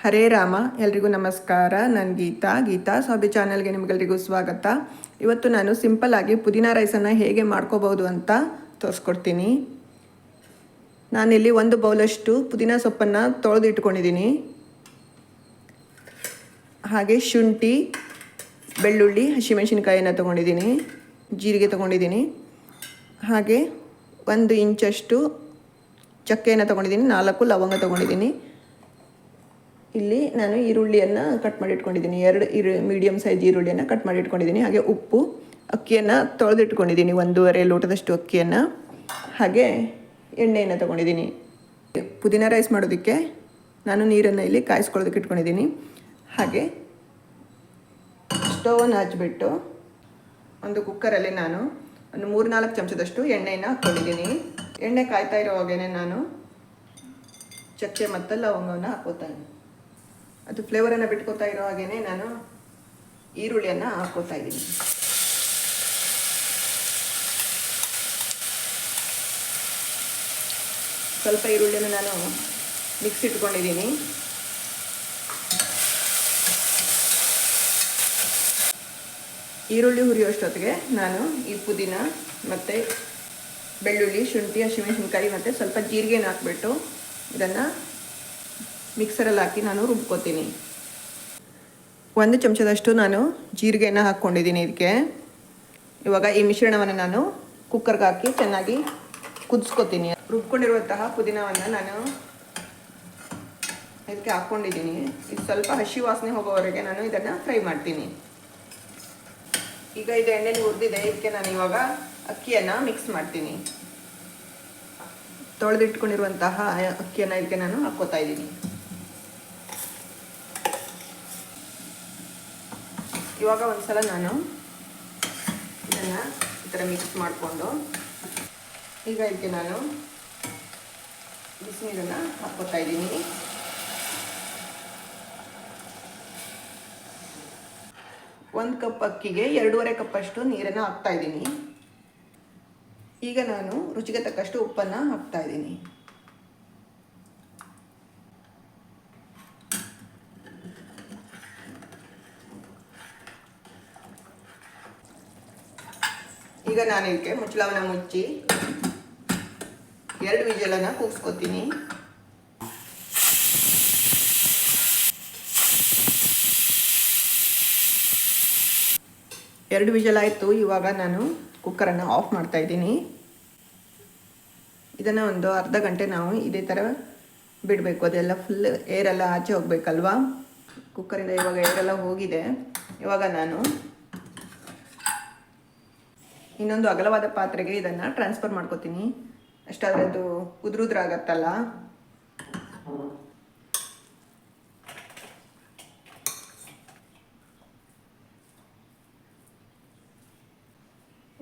ಹರೇ ರಾಮ, ಎಲ್ರಿಗೂ ನಮಸ್ಕಾರ. ನಾನು ಗೀತಾ ಗೀತಾ ಸಾಬಿ ಚಾನಲ್ಗೆ ನಿಮಗೆಲ್ರಿಗೂ ಸ್ವಾಗತ. ಇವತ್ತು ನಾನು ಸಿಂಪಲ್ ಆಗಿ ಪುದೀನ ರೈಸನ್ನು ಹೇಗೆ ಮಾಡ್ಕೋಬೋದು ಅಂತ ತೋರಿಸ್ಕೊಡ್ತೀನಿ. ನಾನಿಲ್ಲಿ ಒಂದು ಬೌಲಷ್ಟು ಪುದೀನ ಸೊಪ್ಪನ್ನು ತೊಳೆದು ಇಟ್ಕೊಂಡಿದ್ದೀನಿ ಹಾಗೆ ಶುಂಠಿ, ಬೆಳ್ಳುಳ್ಳಿ ಹಸಿಮೆಣಸಿನ್ಕಾಯಿಯನ್ನು ತೊಗೊಂಡಿದ್ದೀನಿ. ಜೀರಿಗೆ ತೊಗೊಂಡಿದ್ದೀನಿ. ಹಾಗೆ ಒಂದು ಇಂಚಷ್ಟು ಚಕ್ಕೆಯನ್ನು ತೊಗೊಂಡಿದ್ದೀನಿ. ನಾಲ್ಕು ಲವಂಗ ತೊಗೊಂಡಿದ್ದೀನಿ. ಇಲ್ಲಿ ನಾನು ಈರುಳ್ಳಿಯನ್ನು ಕಟ್ ಮಾಡಿ ಇಟ್ಕೊಂಡಿದ್ದೀನಿ ಎರಡು ಇರು ಮೀಡಿಯಮ್ ಸೈಜ್ ಈರುಳ್ಳಿಯನ್ನು ಕಟ್ ಮಾಡಿ ಇಟ್ಕೊಂಡಿದ್ದೀನಿ ಹಾಗೆ ಉಪ್ಪು, ಅಕ್ಕಿಯನ್ನು ತೊಳೆದಿಟ್ಕೊಂಡಿದ್ದೀನಿ. ಒಂದೂವರೆ ಲೋಟದಷ್ಟು ಅಕ್ಕಿಯನ್ನು. ಹಾಗೆ ಎಣ್ಣೆಯನ್ನು ತೊಗೊಂಡಿದ್ದೀನಿ. ಪುದೀನ ರೈಸ್ ಮಾಡೋದಕ್ಕೆ ನಾನು ನೀರನ್ನು ಇಲ್ಲಿ ಕಾಯಿಸ್ಕೊಳ್ಳೋದಕ್ಕೆ ಇಟ್ಕೊಂಡಿದ್ದೀನಿ. ಹಾಗೆ ಸ್ಟೋವನ್ನು ಹಚ್ಚಿಬಿಟ್ಟು ಒಂದು ಕುಕ್ಕರಲ್ಲಿ ನಾನು ಒಂದು ಮೂರು ನಾಲ್ಕು ಚಮಚದಷ್ಟು ಎಣ್ಣೆಯನ್ನು ಹಾಕ್ಕೊಂಡಿದ್ದೀನಿ. ಎಣ್ಣೆ ಕಾಯ್ತಾ ಇರೋವಾಗೇ ನಾನು ಚಕ್ಕೆ ಮತ್ತು ಲವಂಗವನ್ನು ಹಾಕೋತಾನೆ ಅದು ಫ್ಲೇವರನ್ನು ಬಿಟ್ಕೋತಾ ಇರೋ ಹಾಗೇ ನಾನು ಈರುಳ್ಳಿಯನ್ನು ಹಾಕೋತಾ ಇದ್ದೀನಿ. ಸ್ವಲ್ಪ ಈರುಳ್ಳಿಯನ್ನು ನಾನು ಮಿಕ್ಸ್ ಇಟ್ಕೊಂಡಿದ್ದೀನಿ. ಈರುಳ್ಳಿ ಹುರಿಯೋಷ್ಟೊತ್ತಿಗೆ ನಾನು ಈ ಪುದೀನ ಮತ್ತು ಬೆಳ್ಳುಳ್ಳಿ ಶುಂಠಿ ಹಸಿಮೆಣಸಿನ್ಕಾಯಿ ಮತ್ತು ಸ್ವಲ್ಪ ಜೀರಿಗೆನ ಹಾಕ್ಬಿಟ್ಟು ಇದನ್ನು ಮಿಕ್ಸರಲ್ಲಿ ಹಾಕಿ ನಾನು ರುಬ್ಕೋತೀನಿ. ಒಂದು ಚಮಚದಷ್ಟು ನಾನು ಜೀರಿಗೆಯನ್ನು ಹಾಕ್ಕೊಂಡಿದ್ದೀನಿ ಇದಕ್ಕೆ ಇವಾಗ ಈ ಮಿಶ್ರಣವನ್ನು ನಾನು ಕುಕ್ಕರ್ಗೆ ಹಾಕಿ ಚೆನ್ನಾಗಿ ಕುದಿಸ್ಕೊತೀನಿ. ರುಬ್ಕೊಂಡಿರುವಂತಹ ಪುದೀನವನ್ನು ನಾನು ಇದಕ್ಕೆ ಹಾಕ್ಕೊಂಡಿದ್ದೀನಿ. ಇದು ಸ್ವಲ್ಪ ಹಸಿ ವಾಸನೆ ಹೋಗೋವರೆಗೆ ನಾನು ಇದನ್ನು ಫ್ರೈ ಮಾಡ್ತೀನಿ. ಈಗ ಇದು ಎಣ್ಣೆಲಿ ಹುರಿದಿದೆ, ಇದಕ್ಕೆ ನಾನು ಇವಾಗ ಅಕ್ಕಿಯನ್ನು ಮಿಕ್ಸ್ ಮಾಡ್ತೀನಿ. ತೊಳೆದಿಟ್ಕೊಂಡಿರುವಂತಹ ಅಕ್ಕಿಯನ್ನು ಇದಕ್ಕೆ ನಾನು ಹಾಕ್ಕೋತಾ ಇದ್ದೀನಿ. ಇವಾಗ ಒಂದ್ಸಲ ನಾನು ಇದನ್ನು ಈ ಥರ ಮಿಕ್ಸ್ ಮಾಡಿಕೊಂಡು ಈಗ ಇದಕ್ಕೆ ನಾನು ಬಿಸಿನೀರನ್ನು ಹಾಕ್ಕೋತಾ ಇದ್ದೀನಿ. ಒಂದು ಕಪ್ ಅಕ್ಕಿಗೆ ಎರಡೂವರೆ ಕಪ್ಪಷ್ಟು ನೀರನ್ನು ಹಾಕ್ತಾ ಇದ್ದೀನಿ. ಈಗ ನಾನು ರುಚಿಗೆ ತಕ್ಕಷ್ಟು ಉಪ್ಪನ್ನು ಹಾಕ್ತಾ ಇದ್ದೀನಿ. ಈಗ ನಾನು ಇದಕ್ಕೆ ಮುಚ್ಚಳವನ್ನು ಮುಚ್ಚಿ. ಎರಡು ವಿಜಲನ್ನ ಕೂಗಿಸ್ಕೊತೀನಿ. ಎರಡು ವಿಜಲ್ ಆಯಿತು, ಇವಾಗ ನಾನು ಕುಕ್ಕರನ್ನು ಆಫ್ ಮಾಡ್ತಾ ಇದ್ದೀನಿ. ಇದನ್ನು ಒಂದು ಅರ್ಧ ಗಂಟೆ ನಾವು ಇದೇ ಥರ ಬಿಡಬೇಕು. ಅದೆಲ್ಲ ಫುಲ್ ಏರೆಲ್ಲ ಆಚೆ ಹೋಗಬೇಕಲ್ವಾ? ಕುಕ್ಕರಿಂದ ಇವಾಗ ಏರೆಲ್ಲ ಹೋಗಿದೆ. ಇವಾಗ ನಾನು ಇನ್ನೊಂದು ಅಗಲವಾದ ಪಾತ್ರೆಗೆ ಇದನ್ನು ಟ್ರಾನ್ಸ್ಫರ್ ಮಾಡ್ಕೋತೀನಿ. ಅಷ್ಟಾದರೆ ಅದು ಉದುರುದ್ರಾಗತ್ತಲ್ಲ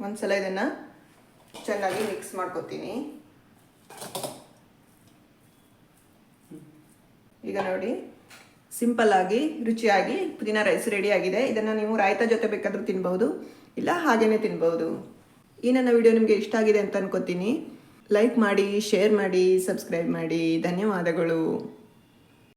ಒಂದ್ಸಲ ಇದನ್ನ ಚೆನ್ನಾಗಿ ಮಿಕ್ಸ್ ಮಾಡ್ಕೋತೀನಿ. ಈಗ ನೋಡಿ ಸಿಂಪಲ್ ಆಗಿ, ರುಚಿಯಾಗಿ ಪುದೀನ ರೈಸ್ ರೆಡಿ ಆಗಿದೆ. ಇದನ್ನ ನೀವು ರಾಯ್ತಾ ಜೊತೆ ಬೇಕಾದ್ರೂ ತಿನ್ಬಹುದು. ಇಲ್ಲ, ಹಾಗೇನೆ ತಿನ್ಬಹುದು ಈ ನನ್ನ ವಿಡಿಯೋ ನಿಮಗೆ ಇಷ್ಟ ಆಗಿದೆ ಅಂತ ಅನ್ಕೋತೀನಿ. ಲೈಕ್ ಮಾಡಿ ಶೇರ್ ಮಾಡಿ ಸಬ್ಸ್ಕ್ರೈಬ್ ಮಾಡಿ. ಧನ್ಯವಾದಗಳು.